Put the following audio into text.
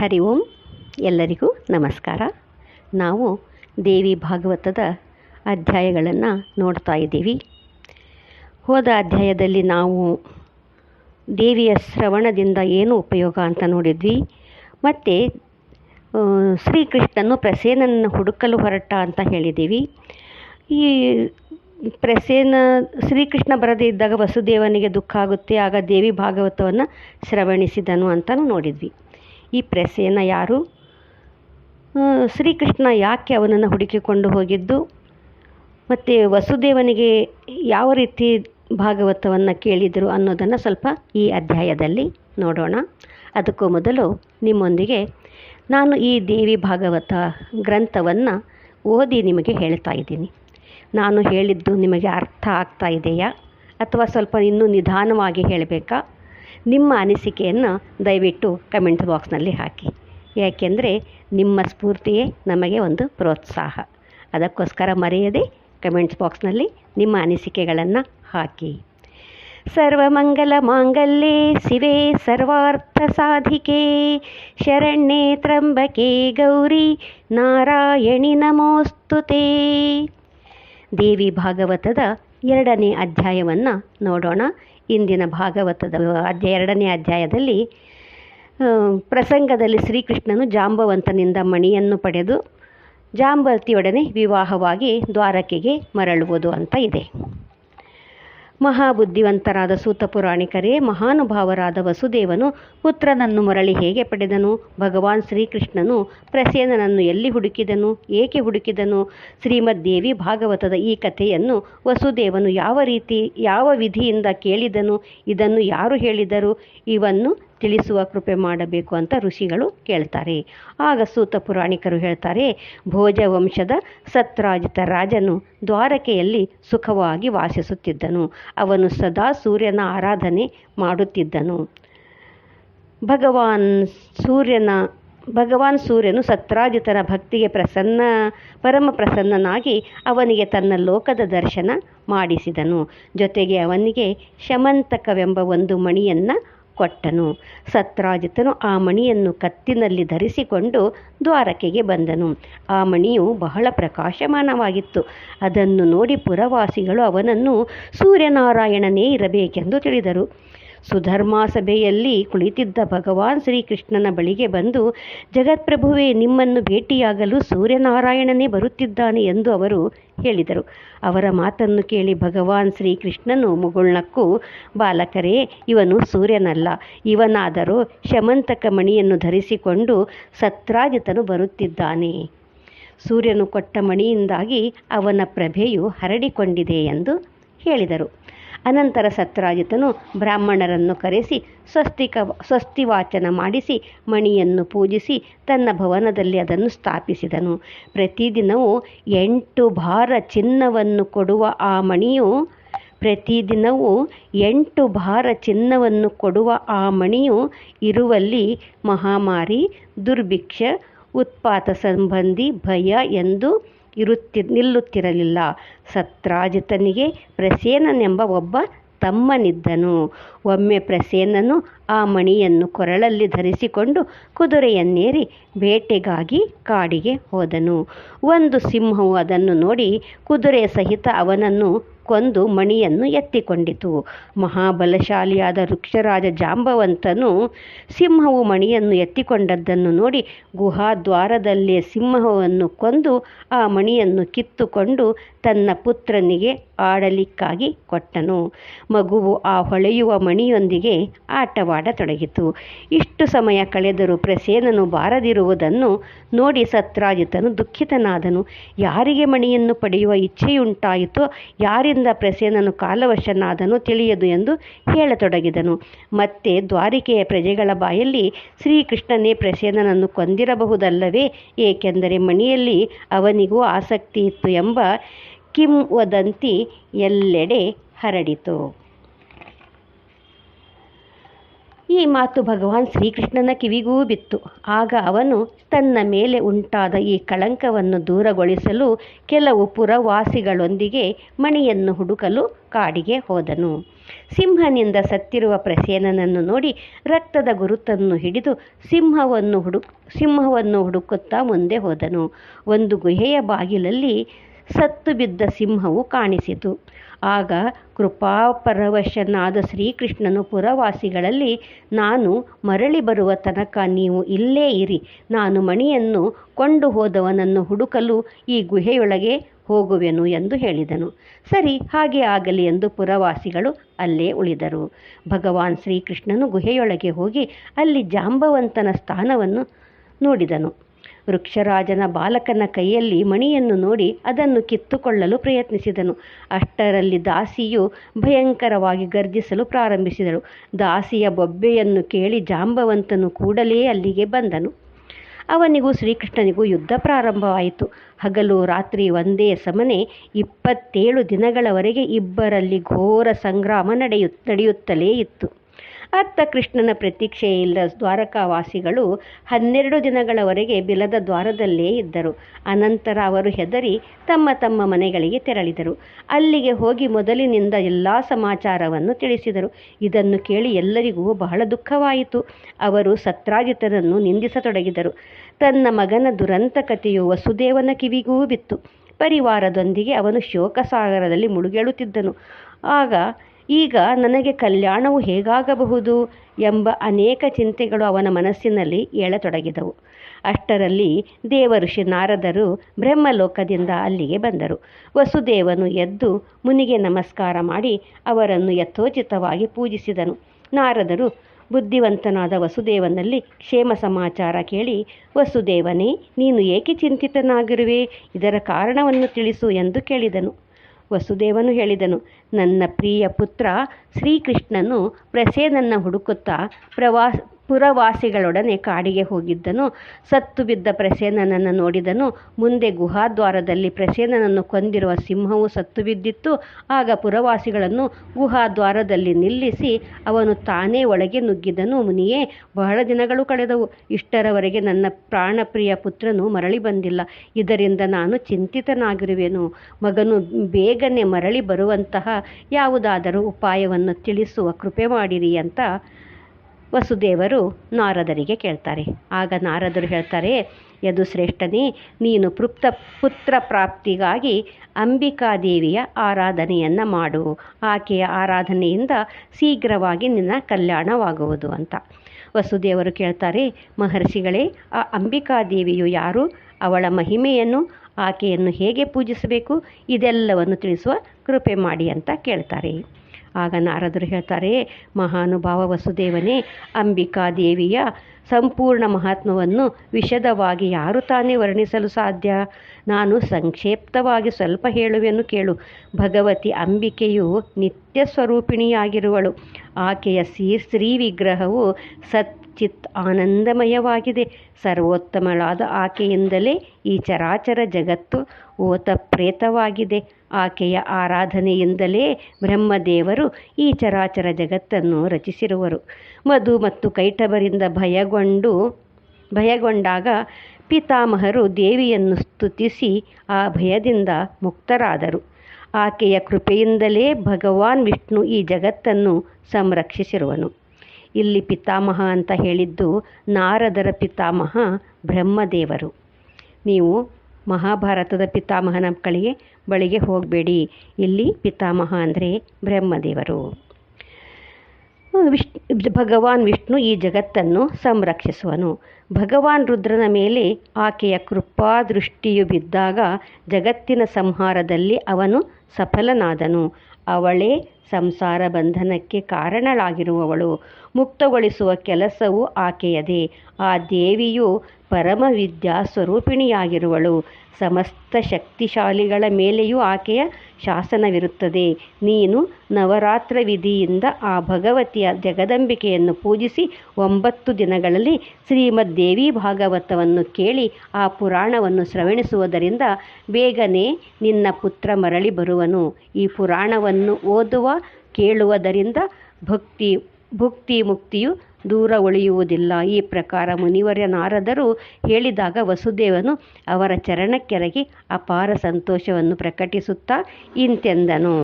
ಹರಿ ಓಂ. ಎಲ್ಲರಿಗೂ ನಮಸ್ಕಾರ. ನಾವು ದೇವಿ ಭಾಗವತದ ಅಧ್ಯಾಯಗಳನ್ನು ನೋಡ್ತಾ ಇದ್ದೀವಿ. ಹೋದ ಅಧ್ಯಾಯದಲ್ಲಿ ನಾವು ದೇವಿಯ ಶ್ರವಣದಿಂದ ಏನು ಉಪಯೋಗ ಅಂತ ನೋಡಿದ್ವಿ. ಮತ್ತು ಶ್ರೀಕೃಷ್ಣನು ಪ್ರಸೇನನ್ನು ಹುಡುಕಲು ಹೊರಟ ಅಂತ ಹೇಳಿದ್ದೀವಿ. ಈ ಪ್ರಸೇನ, ಶ್ರೀಕೃಷ್ಣ ಬರದೇ ಇದ್ದಾಗ ವಸುದೇವನಿಗೆ ದುಃಖ ಆಗುತ್ತೆ, ಆಗ ದೇವಿ ಭಾಗವತವನ್ನು ಶ್ರವಣಿಸಿದನು ಅಂತಲೂ ನೋಡಿದ್ವಿ. ಈ ಪ್ರೆಸೆಯನ್ನು ಯಾರು? ಶ್ರೀಕೃಷ್ಣ ಯಾಕೆ ಅವನನ್ನು ಹುಡುಕಿಕೊಂಡು ಹೋಗಿದ್ದು? ಮತ್ತು ವಸುದೇವನಿಗೆ ಯಾವ ರೀತಿ ಭಾಗವತವನ್ನು ಕೇಳಿದರು ಅನ್ನೋದನ್ನು ಸ್ವಲ್ಪ ಈ ಅಧ್ಯಾಯದಲ್ಲಿ ನೋಡೋಣ. ಅದಕ್ಕೂ ಮೊದಲು ನಿಮ್ಮೊಂದಿಗೆ ನಾನು ಈ ದೇವಿ ಭಾಗವತ ಗ್ರಂಥವನ್ನು ಓದಿ ನಿಮಗೆ ಹೇಳ್ತಾ ಇದ್ದೀನಿ. ನಾನು ಹೇಳಿದ್ದು ನಿಮಗೆ ಅರ್ಥ ಆಗ್ತಾ ಇದೆಯಾ? ಅಥವಾ ಸ್ವಲ್ಪ ಇನ್ನೂ ನಿಧಾನವಾಗಿ ಹೇಳಬೇಕಾ? ನಿಮ್ಮ ಅನಿಸಿಕೆಯನ್ನು ದಯವಿಟ್ಟು ಕಮೆಂಟ್ ಬಾಕ್ಸ್ನಲ್ಲಿ ಹಾಕಿ. ಯಾಕೆಂದರೆ ನಿಮ್ಮ ಸ್ಫೂರ್ತಿಯೇ ನಮಗೆ ಒಂದು ಪ್ರೋತ್ಸಾಹ. ಅದಕ್ಕೋಸ್ಕರ ಮರೆಯದೆ ಕಮೆಂಟ್ಸ್ ಬಾಕ್ಸ್ನಲ್ಲಿ ನಿಮ್ಮ ಅನಿಸಿಕೆಗಳನ್ನು ಹಾಕಿ. ಸರ್ವಮಂಗಲ ಮಾಂಗಲ್ಯೆ, ಶಿವೆ ಸರ್ವಾರ್ಥ ಸಾಧಿಕೆ. ಶರಣ್ಯೆ ತ್ರಂಬಕೆ ಗೌರಿ ನಾರಾಯಣಿ ನಮೋಸ್ತುತೆ. ದೇವಿ ಭಾಗವತದ ಎರಡನೇ ಅಧ್ಯಾಯವನ್ನು ನೋಡೋಣ. ಇಂದಿನ ಭಾಗವತದ ಅಧ್ಯಾಯ ಎರಡನೇ ಅಧ್ಯಾಯದಲ್ಲಿ ಪ್ರಸಂಗದಲ್ಲಿ ಶ್ರೀಕೃಷ್ಣನು ಜಾಂಬವಂತನಿಂದ ಮಣಿಯನ್ನು ಪಡೆದು ಜಾಂಬವತಿಯೊಡನೆ ವಿವಾಹವಾಗಿ ದ್ವಾರಕೆಗೆ ಮರಳುವುದು ಅಂತ ಇದೆ. ಮಹಾಬುದ್ಧಿವಂತರಾದ ಸೂತ ಪುರಾಣಿಕರೇ, ಮಹಾನುಭಾವರಾದ ವಸುದೇವನು ಪುತ್ರನನ್ನು ಮರಳಿ ಹೇಗೆ ಪಡೆದನು? ಭಗವಾನ್ ಶ್ರೀಕೃಷ್ಣನು ಪ್ರಸೇನನನ್ನು ಎಲ್ಲಿ ಹುಡುಕಿದನು? ಏಕೆ ಹುಡುಕಿದನು? ಶ್ರೀಮದ್ದೇವಿ ಭಾಗವತದ ಈ ಕಥೆಯನ್ನು ವಸುದೇವನು ಯಾವ ರೀತಿ, ಯಾವ ವಿಧಿಯಿಂದ ಕೇಳಿದನು? ಇದನ್ನು ಯಾರು ಹೇಳಿದರು? ಇವನ್ನು ತಿಳಿಸುವ ಕೃಪೆ ಮಾಡಬೇಕು ಅಂತ ಋಷಿಗಳು ಕೇಳ್ತಾರೆ. ಆಗ ಸೂತ ಪುರಾಣಿಕರು ಹೇಳ್ತಾರೆ, ಭೋಜ ವಂಶದ ಸತ್ರಾಜಿತ ರಾಜನು ದ್ವಾರಕೆಯಲ್ಲಿ ಸುಖವಾಗಿ ವಾಸಿಸುತ್ತಿದ್ದನು. ಅವನು ಸದಾ ಸೂರ್ಯನ ಆರಾಧನೆ ಮಾಡುತ್ತಿದ್ದನು. ಭಗವಾನ್ ಸೂರ್ಯನ, ಭಗವಾನ್ ಸೂರ್ಯನು ಸತ್ರಾಜಿತನ ಭಕ್ತಿಗೆ ಪ್ರಸನ್ನ, ಪರಮ ಪ್ರಸನ್ನನಾಗಿ ಅವನಿಗೆ ತನ್ನ ಲೋಕದ ದರ್ಶನ ಮಾಡಿಸಿದನು. ಜೊತೆಗೆ ಅವನಿಗೆ ಶಮಂತಕವೆಂಬ ಒಂದು ಮಣಿಯನ್ನು ಕೊಟ್ಟನು. ಸತ್ರಾಜಿತನು ಆ ಮಣಿಯನ್ನು ಕತ್ತಿನಲ್ಲಿ ಧರಿಸಿಕೊಂಡು ದ್ವಾರಕೆಗೆ ಬಂದನು. ಆ ಮಣಿಯು ಬಹಳ ಪ್ರಕಾಶಮಾನವಾಗಿತ್ತು. ಅದನ್ನು ನೋಡಿ ಪುರವಾಸಿಗಳು ಅವನನ್ನು ಸೂರ್ಯನಾರಾಯಣನೇ ಇರಬೇಕೆಂದು ತಿಳಿದರು. ಸುಧರ್ಮಾ ಸಭೆಯಲ್ಲಿ ಕುಳಿತಿದ್ದ ಭಗವಾನ್ ಶ್ರೀಕೃಷ್ಣನ ಬಳಿಗೆ ಬಂದು, ಜಗತ್ಪ್ರಭುವೇ, ನಿಮ್ಮನ್ನು ಭೇಟಿಯಾಗಲು ಸೂರ್ಯನಾರಾಯಣನೇ ಬರುತ್ತಿದ್ದಾನೆ ಎಂದು ಅವರು ಹೇಳಿದರು. ಅವರ ಮಾತನ್ನು ಕೇಳಿ ಭಗವಾನ್ ಶ್ರೀಕೃಷ್ಣನು ಮುಗುಳ್ನಕ್ಕೂ, ಬಾಲಕರೇ, ಇವನು ಸೂರ್ಯನಲ್ಲ. ಇವನಾದರೂ ಶಮಂತಕ ಮಣಿಯನ್ನು ಧರಿಸಿಕೊಂಡು ಸತ್ರಾಜಿತನು ಬರುತ್ತಿದ್ದಾನೆ. ಸೂರ್ಯನು ಕೊಟ್ಟ ಮಣಿಯಿಂದಾಗಿ ಅವನ ಪ್ರಭೆಯು ಹರಡಿಕೊಂಡಿದೆ ಎಂದು ಹೇಳಿದರು. ಅನಂತರ ಸತ್ರಾಜಿತನು ಬ್ರಾಹ್ಮಣರನ್ನು ಕರೆಸಿ ಸ್ವಸ್ತಿಕ ಸ್ವಸ್ತಿ ವಾಚನ ಮಾಡಿಸಿ ಮಣಿಯನ್ನು ಪೂಜಿಸಿ ತನ್ನ ಭವನದಲ್ಲಿ ಅದನ್ನು ಸ್ಥಾಪಿಸಿದನು. ಪ್ರತಿದಿನವೂ ಎಂಟು ಭಾರ ಚಿನ್ನವನ್ನು ಕೊಡುವ ಆ ಮಣಿಯು, ಪ್ರತಿದಿನವೂ ಎಂಟು ಭಾರ ಚಿನ್ನವನ್ನು ಕೊಡುವ ಆ ಮಣಿಯು ಇರುವಲ್ಲಿ ಮಹಾಮಾರಿ, ದುರ್ಭಿಕ್ಷ, ಉತ್ಪಾತ ಸಂಬಂಧಿ ಭಯ ಎಂದು ಇರುತ್ತಿ ನಿಲ್ಲುತ್ತಿರಲಿಲ್ಲ. ಸತ್ರಾಜಿತನಿಗೆ ಪ್ರಸೇನನೆಂಬ ಒಬ್ಬ ತಮ್ಮನಿದ್ದನು. ಒಮ್ಮೆ ಪ್ರಸೇನನು ಆ ಮಣಿಯನ್ನು ಕೊರಳಲ್ಲಿ ಧರಿಸಿಕೊಂಡು ಕುದುರೆಯನ್ನೇರಿ ಬೇಟೆಗಾಗಿ ಕಾಡಿಗೆ ಹೋದನು. ಒಂದು ಸಿಂಹವು ಅದನ್ನು ನೋಡಿ ಕುದುರೆ ಸಹಿತ ಅವನನ್ನು ಕೊಂದು ಮಣಿಯನ್ನು ಎತ್ತಿಕೊಂಡಿತು. ಮಹಾಬಲಶಾಲಿಯಾದ ವೃಕ್ಷರಾಜ ಜಾಂಬವಂತನು ಸಿಂಹವು ಮಣಿಯನ್ನು ಎತ್ತಿಕೊಂಡದ್ದನ್ನು ನೋಡಿ ಗುಹಾದ್ವಾರದಲ್ಲೇ ಸಿಂಹವನ್ನು ಕೊಂದು ಆ ಮಣಿಯನ್ನು ಕಿತ್ತುಕೊಂಡು ತನ್ನ ಪುತ್ರನಿಗೆ ಆಡಲಿಕ್ಕಾಗಿ ಕೊಟ್ಟನು. ಮಗುವು ಆ ಹೊಳೆಯುವ ಮಣಿಯೊಂದಿಗೆ ಆಟವಾಡತೊಡಗಿತು. ಇಷ್ಟು ಸಮಯ ಕಳೆದರೂ ಪ್ರಸೇನನು ಬಾರದಿರುವುದನ್ನು ನೋಡಿ ಸತ್ರಾಜಿತನು ದುಃಖಿತನಾದನು. ಯಾರಿಗೆ ಮಣಿಯನ್ನು ಪಡೆಯುವ ಇಚ್ಛೆಯುಂಟಾಯಿತೋ, ಯಾರಿಂದ ಪ್ರಸೇನನು ಕಾಲವಶನಾದನು ತಿಳಿಯದು ಎಂದು ಹೇಳತೊಡಗಿದನು. ಮತ್ತೆ ದ್ವಾರಿಕೆಯ ಪ್ರಜೆಗಳ ಬಾಯಲ್ಲಿ ಶ್ರೀಕೃಷ್ಣನೇ ಪ್ರಸೇನನನ್ನು ಕೊಂದಿರಬಹುದಲ್ಲವೇ? ಏಕೆಂದರೆ ಮಣಿಯಲ್ಲಿ ಅವನಿಗೂ ಆಸಕ್ತಿ ಇತ್ತು ಎಂಬ ಕಿಂ ವದಂತಿ ಎಲ್ಲೆಡೆ ಹರಡಿತು. ಈ ಮಾತು ಭಗವಾನ್ ಶ್ರೀಕೃಷ್ಣನ ಕಿವಿಗೂ ಬಿತ್ತು. ಆಗ ಅವನು ತನ್ನ ಮೇಲೆ ಉಂಟಾದ ಈ ಕಳಂಕವನ್ನು ದೂರಗೊಳಿಸಲು ಕೆಲವು ಪುರವಾಸಿಗಳೊಂದಿಗೆ ಮಣಿಯನ್ನು ಹುಡುಕಲು ಕಾಡಿಗೆ ಹೋದನು. ಸಿಂಹನಿಂದ ಸತ್ತಿರುವ ಪ್ರಸೇನನನ್ನು ನೋಡಿ ರಕ್ತದ ಗುರುತನ್ನು ಹಿಡಿದು ಸಿಂಹವನ್ನು ಹುಡುಕ್ ಸಿಂಹವನ್ನು ಹುಡುಕುತ್ತಾ ಮುಂದೆ ಹೋದನು. ಒಂದು ಗುಹೆಯ ಬಾಗಿಲಲ್ಲಿ ಸತ್ತು ಬಿದ್ದ ಸಿಂಹವು ಕಾಣಿಸಿತು. ಆಗ ಕೃಪಾಪರವಶನಾದ ಶ್ರೀಕೃಷ್ಣನು ಪುರವಾಸಿಗಳಲ್ಲಿ, ನಾನು ಮರಳಿ ಬರುವ ತನಕ ನೀವು ಇಲ್ಲೇ ಇರಿ. ನಾನು ಮಣಿಯನ್ನು ಕೊಂಡು ಹೋದವನನ್ನು ಹುಡುಕಲು ಈ ಗುಹೆಯೊಳಗೆ ಹೋಗುವೆನು ಎಂದು ಹೇಳಿದನು. ಸರಿ, ಹಾಗೆ ಆಗಲಿ ಎಂದು ಪುರವಾಸಿಗಳು ಅಲ್ಲೇ ಉಳಿದರು. ಭಗವಾನ್ ಶ್ರೀಕೃಷ್ಣನು ಗುಹೆಯೊಳಗೆ ಹೋಗಿ ಅಲ್ಲಿ ಜಾಂಬವಂತನ ಸ್ಥಾನವನ್ನು ನೋಡಿದನು. ವೃಕ್ಷರಾಜನ ಬಾಲಕನ ಕೈಯಲ್ಲಿ ಮಣಿಯನ್ನು ನೋಡಿ ಅದನ್ನು ಕಿತ್ತುಕೊಳ್ಳಲು ಪ್ರಯತ್ನಿಸಿದನು. ಅಷ್ಟರಲ್ಲಿ ದಾಸಿಯು ಭಯಂಕರವಾಗಿ ಗರ್ಜಿಸಲು ಪ್ರಾರಂಭಿಸಿದಳು. ದಾಸಿಯ ಬೊಬ್ಬೆಯನ್ನು ಕೇಳಿ ಜಾಂಬವಂತನು ಕೂಡಲೇ ಅಲ್ಲಿಗೆ ಬಂದನು. ಅವನಿಗೂ ಶ್ರೀಕೃಷ್ಣನಿಗೂ ಯುದ್ಧ ಪ್ರಾರಂಭವಾಯಿತು. ಹಗಲು ರಾತ್ರಿ ಒಂದೇ ಸಮನೆ ಇಪ್ಪತ್ತೇಳು ದಿನಗಳವರೆಗೆ ಇಬ್ಬರಲ್ಲಿ ಘೋರ ಸಂಗ್ರಾಮ ನಡೆಯು ನಡೆಯುತ್ತಲೇ ಇತ್ತು. ಅತ್ತ ಕೃಷ್ಣನ ಪ್ರತೀಕ್ಷೆಯಿಲ್ಲ ದ್ವಾರಕಾವಾಸಿಗಳು ಹನ್ನೆರಡು ದಿನಗಳವರೆಗೆ ಬಿಲದ ದ್ವಾರದಲ್ಲೇ ಇದ್ದರು. ಅನಂತರ ಅವರು ಹೆದರಿ ತಮ್ಮ ತಮ್ಮ ಮನೆಗಳಿಗೆ ತೆರಳಿದರು. ಅಲ್ಲಿಗೆ ಹೋಗಿ ಮೊದಲಿನಿಂದ ಎಲ್ಲ ಸಮಾಚಾರವನ್ನು ತಿಳಿಸಿದರು. ಇದನ್ನು ಕೇಳಿ ಎಲ್ಲರಿಗೂ ಬಹಳ ದುಃಖವಾಯಿತು. ಅವರು ಸತ್ರಾಜಿತರನ್ನು ನಿಂದಿಸತೊಡಗಿದರು. ತನ್ನ ಮಗನ ದುರಂತ ಕಥೆಯು ವಸುದೇವನ ಕಿವಿಗೂ ಬಿತ್ತು. ಪರಿವಾರದೊಂದಿಗೆ ಅವನು ಶೋಕಸಾಗರದಲ್ಲಿ ಮುಳುಗೇಳುತ್ತಿದ್ದನು. ಆಗ ಈಗ ನನಗೆ ಕಲ್ಯಾಣವು ಹೇಗಾಗಬಹುದು ಎಂಬ ಅನೇಕ ಚಿಂತೆಗಳು ಅವನ ಮನಸ್ಸಿನಲ್ಲಿ ಏಳತೊಡಗಿದವು. ಅಷ್ಟರಲ್ಲಿ ದೇವಋಷಿ ನಾರದರು ಬ್ರಹ್ಮಲೋಕದಿಂದ ಅಲ್ಲಿಗೆ ಬಂದರು. ವಸುದೇವನು ಎದ್ದು ಮುನಿಗೆ ನಮಸ್ಕಾರ ಮಾಡಿ ಅವರನ್ನು ಯಥೋಚಿತವಾಗಿ ಪೂಜಿಸಿದನು. ನಾರದರು, ಬುದ್ಧಿವಂತನಾದ ವಸುದೇವನಲ್ಲಿ ಕ್ಷೇಮ ಸಮಾಚಾರ ಕೇಳಿ, ವಸುದೇವನೇ, ನೀನು ಏಕೆ ಚಿಂತಿತನಾಗಿರುವೆ? ಇದರ ಕಾರಣವನ್ನು ತಿಳಿಸು ಎಂದು ಕೇಳಿದನು. ವಸುದೇವನು ಹೇಳಿದನು ನನ್ನ ಪ್ರಿಯ ಪುತ್ರ ಶ್ರೀಕೃಷ್ಣನು ಪ್ರಸೇನನ್ನು ಹುಡುಕುತ್ತಾ ಪ್ರವಾಸ ಪುರವಾಸಿಗಳೊಡನೆ ಕಾಡಿಗೆ ಹೋಗಿದ್ದನು. ಸತ್ತು ಬಿದ್ದ ಪ್ರಸೇನನನ್ನು ನೋಡಿದನು. ಮುಂದೆ ಗುಹಾದ್ವಾರದಲ್ಲಿ ಪ್ರಸೇನನನ್ನು ಕೊಂದಿರುವ ಸಿಂಹವು ಸತ್ತು ಬಿದ್ದಿತ್ತು. ಆಗ ಪುರವಾಸಿಗಳನ್ನು ಗುಹಾದ್ವಾರದಲ್ಲಿ ನಿಲ್ಲಿಸಿ ಅವನು ತಾನೇ ಒಳಗೆ ನುಗ್ಗಿದನು. ಮುನಿಯೇ, ಬಹಳ ದಿನಗಳು ಕಳೆದವು. ಇಷ್ಟರವರೆಗೆ ನನ್ನ ಪ್ರಾಣಪ್ರಿಯ ಪುತ್ರನು ಮರಳಿ ಬಂದಿಲ್ಲ. ಇದರಿಂದ ನಾನು ಚಿಂತಿತನಾಗಿರುವೆನು. ಮಗನು ಬೇಗನೆ ಮರಳಿ ಬರುವಂತಹ ಯಾವುದಾದರೂ ಉಪಾಯವನ್ನು ತಿಳಿಸುವ ಕೃಪೆ ಮಾಡಿರಿ ಅಂತ ವಸುದೇವರು ನಾರದರಿಗೆ ಕೇಳ್ತಾರೆ. ಆಗ ನಾರದರು ಹೇಳ್ತಾರೆ, ಯದು ಶ್ರೇಷ್ಠನೇ, ನೀನು ಪೃಪ್ತ ಪುತ್ರ ಪ್ರಾಪ್ತಿಗಾಗಿ ಅಂಬಿಕಾದೇವಿಯ ಆರಾಧನೆಯನ್ನು ಮಾಡು. ಆಕೆಯ ಆರಾಧನೆಯಿಂದ ಶೀಘ್ರವಾಗಿ ನಿನ್ನ ಕಲ್ಯಾಣವಾಗುವುದು ಅಂತ. ವಸುದೇವರು ಕೇಳ್ತಾರೆ, ಮಹರ್ಷಿಗಳೇ, ಆ ಅಂಬಿಕಾದೇವಿಯು ಯಾರು? ಅವಳ ಮಹಿಮೆಯನ್ನು ಆಕೆಯನ್ನು ಹೇಗೆ ಪೂಜಿಸಬೇಕು? ಇದೆಲ್ಲವನ್ನು ತಿಳಿಸುವ ಕೃಪೆ ಮಾಡಿ ಅಂತ ಕೇಳ್ತಾರೆ. ಆಗ ನಾರದರು ಹೇಳ್ತಾರೆ, ಮಹಾನುಭಾವ ವಸುದೇವನೇ ಅಂಬಿಕಾದೇವಿಯ ಸಂಪೂರ್ಣ ಮಹಾತ್ಮವನ್ನು ವಿಶದವಾಗಿ ಯಾರು ತಾನೇ ವರ್ಣಿಸಲು ಸಾಧ್ಯ? ನಾನು ಸಂಕ್ಷೇಪ್ತವಾಗಿ ಸ್ವಲ್ಪ ಹೇಳುವೆನು ಕೇಳು. ಭಗವತಿ ಅಂಬಿಕೆಯು ನಿತ್ಯ ಸ್ವರೂಪಿಣಿಯಾಗಿರುವಳು. ಆಕೆಯ ಶ್ರೀ ಶ್ರೀ ವಿಗ್ರಹವು ಸಚ್ಚಿತ್ ಆನಂದಮಯವಾಗಿದೆ. ಸರ್ವೋತ್ತಮಳಾದ ಆಕೆಯಿಂದಲೇ ಈ ಚರಾಚರ ಜಗತ್ತು ಓತಪ್ರೇತವಾಗಿದೆ. ಆಕೆಯ ಆರಾಧನೆಯಿಂದಲೇ ಬ್ರಹ್ಮದೇವರು ಈ ಚರಾಚರ ಜಗತ್ತನ್ನು ರಚಿಸಿರುವರು. ಮಧು ಮತ್ತು ಕೈಟಬರಿಂದ ಭಯಗೊಂಡು, ಭಯಗೊಂಡಾಗ ಪಿತಾಮಹರು ದೇವಿಯನ್ನು ಸ್ತುತಿಸಿ ಆ ಭಯದಿಂದ ಮುಕ್ತರಾದರು. ಆಕೆಯ ಕೃಪೆಯಿಂದಲೇ ಭಗವಾನ್ ವಿಷ್ಣು ಈ ಜಗತ್ತನ್ನು ಸಂರಕ್ಷಿಸಿರುವನು. ಇಲ್ಲಿ ಪಿತಾಮಹ ಅಂತ ಹೇಳಿದ್ದು ನಾರದರ ಪಿತಾಮಹ ಬ್ರಹ್ಮದೇವರು. ನೀವು ಮಹಾಭಾರತದ ಪಿತಾಮಹನ ಕಳಿಗೆ ಬಳಿಗೆ ಹೋಗಬೇಡಿ. ಇಲ್ಲಿ ಪಿತಾಮಹ ಅಂದರೆ ಬ್ರಹ್ಮದೇವರು. ವಿಶ್ ಭಗವಾನ್ ವಿಷ್ಣು ಈ ಜಗತ್ತನ್ನು ಸಂರಕ್ಷಿಸುವನು. ಭಗವಾನ್ ರುದ್ರನ ಮೇಲೆ ಆಕೆಯ ಕೃಪಾದೃಷ್ಟಿಯು ಬಿದ್ದಾಗ ಜಗತ್ತಿನ ಸಂಹಾರದಲ್ಲಿ ಅವನು ಸಫಲನಾದನು. ಅವಳೇ ಸಂಸಾರ ಬಂಧನಕ್ಕೆ ಕಾರಣಳಾಗಿರುವವಳು. ಮುಕ್ತಗೊಳಿಸುವ ಕೆಲಸವು ಆಕೆಯದೇ. ಆ ದೇವಿಯು ಪರಮವಿದ್ಯಾ ಸ್ವರೂಪಿಣಿಯಾಗಿರುವಳು. ಸಮಸ್ತ ಶಕ್ತಿಶಾಲಿಗಳ ಮೇಲೆಯೂ ಆಕೆಯ ಶಾಸನವಿರುತ್ತದೆ. ನೀನು ನವರಾತ್ರ ವಿಧಿಯಿಂದ ಆ ಭಗವತಿಯ ಜಗದಂಬಿಕೆಯನ್ನು ಪೂಜಿಸಿ ಒಂಬತ್ತು ದಿನಗಳಲ್ಲಿ ಶ್ರೀಮದ್ ದೇವಿ ಭಾಗವತವನ್ನು ಕೇಳಿ ಆ ಪುರಾಣವನ್ನು ಶ್ರವಣಿಸುವುದರಿಂದ ಬೇಗನೆ ನಿನ್ನ ಪುತ್ರ ಮರಳಿ ಬರುವನು. ಈ ಪುರಾಣವನ್ನು ಓದುವ, ಕೇಳುವುದರಿಂದ ಭಕ್ತಿ ಭುಕ್ತಿ ಮುಕ್ತಿಯು ದೂರ ಉಳಿಯುವುದಿಲ್ಲ. ಈ ಪ್ರಕಾರ ಮುನಿವರ್ಯ ನಾರದರು ಹೇಳಿದಾಗ ವಸುದೇವನು ಅವರ ಚರಣಕ್ಕೆರಗಿ ಅಪಾರ ಸಂತೋಷವನ್ನು ಪ್ರಕಟಿಸುತ್ತಾ ಇಂತೆಂದನು.